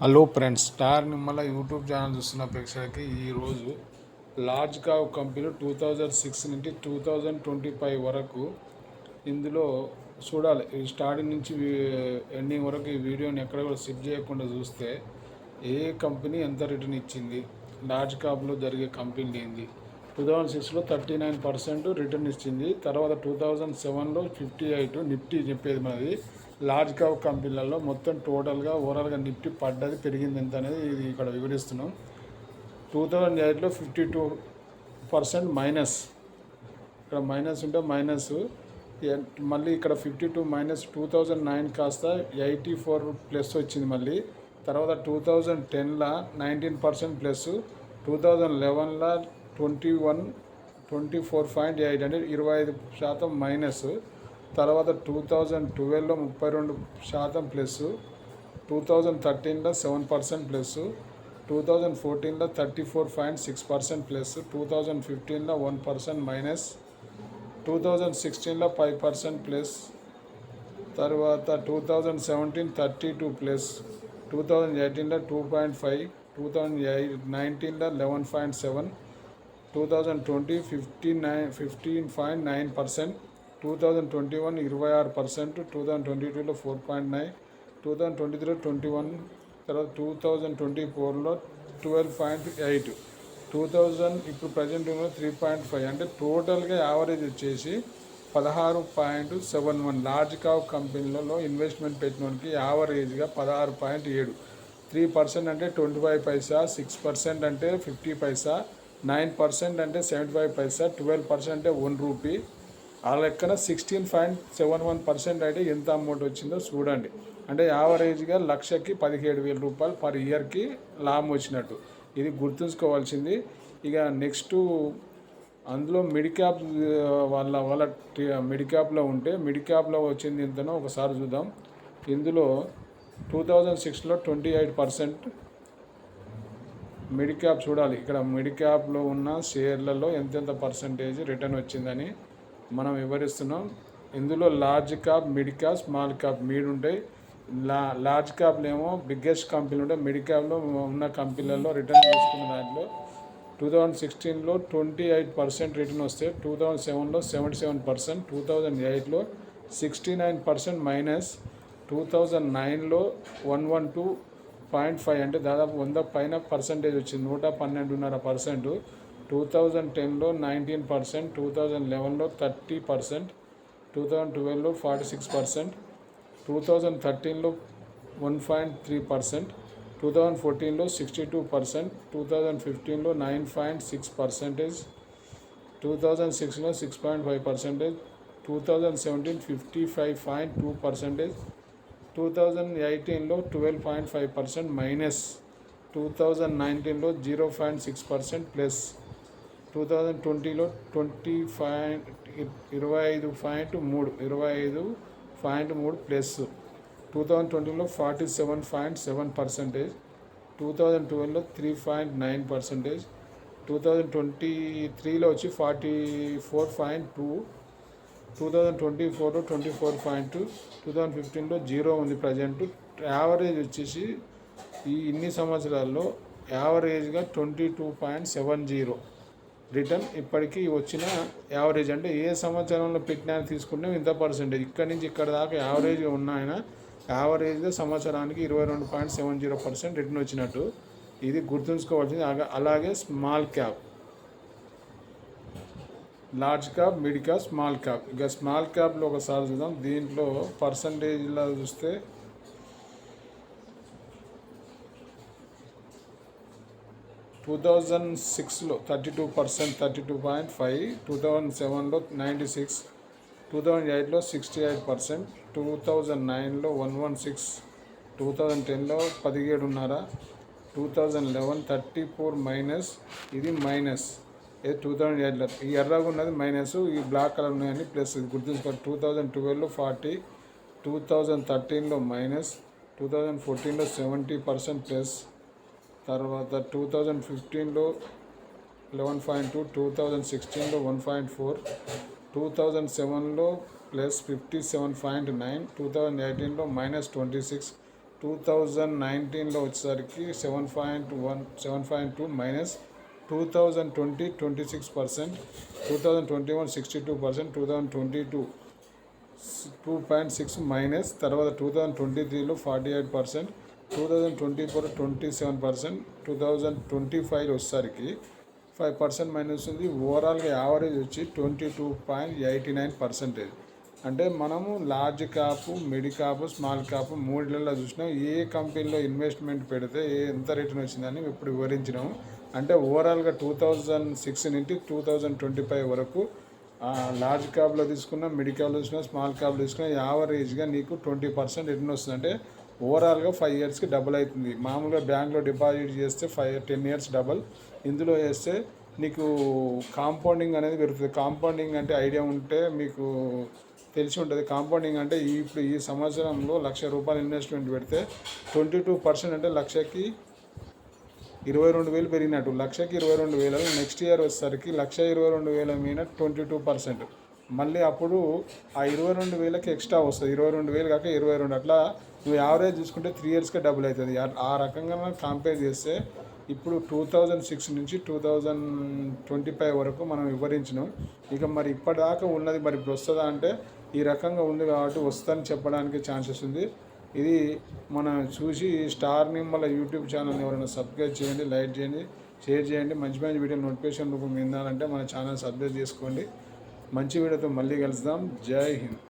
Hello friends star Nimmala YouTube channel చూస్తున్న ప్రేక్షకులకి ఈరోజు large cap company two thousand six నుండి టూ థౌజండ్ ట్వంటీ ఫైవ్ వరకు ఇందులో చూడాలి. ఈ స్టార్టింగ్ నుంచి ఎండింగ్ వరకు ఈ వీడియోని ఎక్కడ కూడా స్కిప్ చేయకుండా చూస్తే ఏ కంపెనీ ఎంత రిటర్న్ ఇచ్చింది లార్జ్ కాప్లో జరిగే కంపెనీ ఏంది? టూ థౌజండ్ సిక్స్లో థర్టీ నైన్ పర్సెంట్ రిటర్న్ ఇచ్చింది తర్వాత టూ థౌజండ్ సెవెన్లో ఫిఫ్టీ ఎయిట్ నిఫ్టీ చెప్పేది మనది. లార్జ్ క్యాప్ కంపెనీలలో మొత్తం టోటల్గా ఓవరాల్గా నిఫ్టీ పడ్డది పెరిగింది ఎంత అనేది ఇది ఇక్కడ వివరిస్తున్నాం. టూ థౌజండ్ ఎయిట్లో ఫిఫ్టీ టూ పర్సెంట్ మైనస్ ఇక్కడ మైనస్ ఉంటే మైనస్ మళ్ళీ ఇక్కడ fifty two minus two thousand nine కాస్త ఎయిటీ ఫోర్ ప్లస్ వచ్చింది మళ్ళీ. తర్వాత టూ థౌజండ్ టెన్లో nineteen percent plus two thousand లెవెన్లో twenty one twenty four point eight అంటే ఇరవై ఐదు శాతం మైనస్ తర్వాత టూ థౌజండ్ ట్వెల్వ్లో ముప్పై రెండు శాతం plus two thousand థర్టీన్లో seven percent plus two thousand ఫోర్టీన్లో thirty four point six percent plus two thousand ఫిఫ్టీన్లో one percent minus two thousand సిక్స్టీన్లో ఫైవ్ పర్సెంట్ ప్లస్ తర్వాత two thousand seventeen thirty two plus two thousand ఎయిటీన్లో two point five two thousand eight నైన్టీన్లో eleven point seven two thousand twenty fifty nine fifteen point nine percent two thousand twenty one ఇరవై ఆరు percent two thousand twenty టూలో four point nine two thousand twenty త్రీలో twenty one తర్వాత two thousand twenty ఫోర్లో twelve point eight two thousand ఇప్పుడు present three point five అంటే టోటల్గా average వచ్చేసి పదహారు point seven one large cap కంపెనీలలో ఇన్వెస్ట్మెంట్ పెట్టినోడికి యావరేజ్గా పదహారు పాయింట్ ఏడు త్రీ పర్సెంట్ అంటే twenty five paisa six percent అంటే ఫిఫ్టీ పైసా నైన్ పర్సెంట్ అంటే seventy five paisa twelve percent అంటే వన్ రూపీ ఆ లెక్కన sixteen point seven one percent అయితే ఎంత అమౌంట్ వచ్చిందో చూడండి. అంటే యావరేజ్గా లక్షకి పదిహేడు వేల రూపాయలు పర్ ఇయర్కి లాభం వచ్చినట్టు. ఇది గుర్తుంచుకోవాల్సింది. ఇక నెక్స్ట్ అందులో మిడిక్యాప్ వాళ్ళ వాళ్ళ మిడిక్యాప్లో ఉంటే మిడిక్యాప్లో వచ్చింది ఎంతనో ఒకసారి చూద్దాం. ఇందులో టూ థౌజండ్ సిక్స్లో ట్వంటీ ఎయిట్ పర్సెంట్ మిడిక్యాప్ చూడాలి. ఇక్కడ మిడిక్యాప్లో ఉన్న షేర్లలో ఎంతెంత పర్సంటేజ్ రిటర్న్ వచ్చిందని మనం వివరిస్తున్నాం. ఇందులో large cap mid cap small cap mid ఉంటాయి. లా లార్జ్ క్యాప్లు ఏమో బిగ్గెస్ట్ కంపెనీలు ఉంటాయి. మిడ్ క్యాప్లో ఉన్న కంపెనీలలో రిటర్న్ తీసుకున్న దాంట్లో టూ థౌజండ్ సిక్స్టీన్లో ట్వంటీ ఎయిట్ పర్సెంట్ రిటర్న్ వస్తే టూ థౌజండ్ సెవెన్లో seventy seven percent two thousand ఎయిట్లో sixty nine percent minus two thousand నైన్లో one one two point five అంటే దాదాపు వంద పైన పర్సంటేజ్ వచ్చింది. నూట పన్నెండున్నర పర్సెంట్ టూ థౌజండ్ టెన్లో నైన్టీన్ పర్సెంట్ టూ థౌజండ్ లెవెన్లో thirty percent two thousand ట్వెల్వ్లో forty six percent two thousand థర్టీన్లో one point three percent two thousand ఫోర్టీన్లో sixty two percent two thousand ఫిఫ్టీన్లో nine point six percentage two thousand సిక్స్లో six point five percentage two thousand seventeen fifty five point two percentage two thousand ఎయిటీన్లో twelve point five percent minus two thousand నైన్టీన్లో zero point six percent plus two thousand ట్వంటీలో twenty point ఇరవై ఐదు point మూడు ఇరవై ఐదు point మూడు plus two thousand ట్వంటీలో forty seven point seven percentage two thousand ట్వెల్వ్లో three point nine percentage two thousand twenty త్రీలో వచ్చి forty four point two two thousand twenty ఫోర్లో twenty four point two two thousand ఫిఫ్టీన్లో zero ఉంది present. Average వచ్చేసి ఈ ఇన్ని సంవత్సరాల్లో యావరేజ్గా twenty two point seven zero. Return ఇప్పటికీ వచ్చిన యావరేజ్ అంటే ఏ సంవత్సరంలో పెట్టినా తీసుకుంటే ఇంత పర్సెంటేజ్. ఇక్కడ నుంచి ఇక్కడ దాకా యావరేజ్గా ఉన్న ఆయన యావరేజ్గా సంవత్సరానికి ఇరవై రెండు point seven zero percent return వచ్చినట్టు ఇది గుర్తుంచుకోవాల్సింది. అలాగే small cap. Large cap mid cap small cap. ఇక స్మాల్ క్యాప్లో ఒకసారి చూద్దాం. దీంట్లో పర్సంటేజ్లో చూస్తే టూ థౌజండ్ సిక్స్లో thirty two percent thirty two point five two thousand సెవెన్లో నైంటీ సిక్స్ టూ థౌజండ్ ఎయిట్లో sixty eight percent two thousand నైన్లో one one six two thousand టెన్లో పదిహేడున్నర two thousand eleven thirty four minus ఇది minus ఇది two thousand ఎయిట్లో ఈ ఎర్రగా ఉన్నది మైనస్ ఈ బ్లాక్ కలర్ ఉన్నాయని ప్లస్ ఇది గుర్తుంచుకోండి టూ థౌజండ్ ట్వెల్వ్లో ఫార్టీ టూ థౌజండ్ థర్టీన్లో మైనస్ టూ థౌజండ్ ఫోర్టీన్లో సెవెంటీ పర్సెంట్ ప్లస్ తర్వాత టూ థౌజండ్ ఫిఫ్టీన్లో eleven point two two thousand సిక్స్టీన్లో one point four two thousand సెవెన్లో plus fifty seven point nine two thousand ఎయిటీన్లో minus twenty six two thousand నైన్టీన్లో వచ్చేసరికి seven point one seven point two minus two thousand twenty twenty six percent two thousand twenty one sixty two percent two thousand twenty two two point six minus తర్వాత two thousand twenty త్రీలో forty eight percent two thousand twenty four twenty seven percent two thousand twenty five వచ్చేసరికి five percent minus ఉంది. ఓవరాల్గా average వచ్చి twenty two point eighty nine percentage అంటే మనము large cap mid cap small cap మూడిలలో చూసినాం ఏ కంపెనీలో ఇన్వెస్ట్మెంట్ పెడితే ఏ ఎంత రిటర్న్ వచ్చిందని ఇప్పుడు వివరించినాము. అంటే ఓవరాల్గా టూ థౌజండ్ సిక్స్ నుండి టూ థౌజండ్ ట్వంటీ ఫైవ్ వరకు లార్జ్ క్యాబ్లో తీసుకున్న మిడ్ క్యాబ్లో తీసుకున్న స్మాల్ క్యాబ్లో తీసుకున్న యావరేజ్గా నీకు ట్వంటీ పర్సెంట్ రిటర్న్ వస్తుంది. అంటే ఓవరాల్గా ఫైవ్ ఇయర్స్కి డబుల్ అవుతుంది. మామూలుగా బ్యాంక్లో డిపాజిట్ చేస్తే ఫైవ్ టెన్ ఇయర్స్ డబుల్ ఇందులో వేస్తే నీకు కాంపౌండింగ్ అనేది పెరుగుతుంది. కాంపౌండింగ్ అంటే ఐడియా ఉంటే మీకు తెలిసి ఉంటుంది. కాంపౌండింగ్ అంటే ఇప్పుడు ఈ సంవత్సరంలో లక్ష రూపాయలు ఇన్వెస్ట్మెంట్ పెడితే ట్వంటీ టూ పర్సెంట్ అంటే లక్షకి ఇరవై రెండు వేలు పెరిగినట్టు. లక్షకి ఇరవై రెండు వేలు. నెక్స్ట్ ఇయర్ వచ్చేసరికి లక్ష ఇరవై రెండు వేల మీద ట్వంటీ టూ పర్సెంట్ మళ్ళీ అప్పుడు ఆ ఇరవై రెండు వేలకి ఎక్స్ట్రా వస్తుంది. ఇరవై రెండు వేలు కాక ఇరవై రెండు. అట్లా నువ్వు యావరేజ్ చూసుకుంటే త్రీ ఇయర్స్కే డబుల్ అవుతుంది. ఆ- రకంగా కంపేర్ చేస్తే ఇప్పుడు టూ థౌజండ్ సిక్స్ నుంచి టూ థౌజండ్ ట్వంటీ ఫైవ్ వరకు మనం వివరించినాం. ఇక మరి ఇప్పటిదాకా ఉన్నది మరి ఇప్పుడు వస్తుందా అంటే ఈ రకంగా ఉంది కాబట్టి వస్తుందని చెప్పడానికి ఛాన్సెస్ ఉంది. ఇది మనం చూసి స్టార్ నిమ్మల యూట్యూబ్ ఛానల్ని ఎవరైనా సబ్స్క్రైబ్ చేయండి లైక్ చేయండి షేర్ చేయండి. మంచి మంచి వీడియో నోటిఫికేషన్ రూపం విందాలంటే మన ఛానల్ సబ్స్క్రైబ్ చేసుకోండి. మంచి వీడియోతో మళ్ళీ కలుద్దాం. జై హింద్.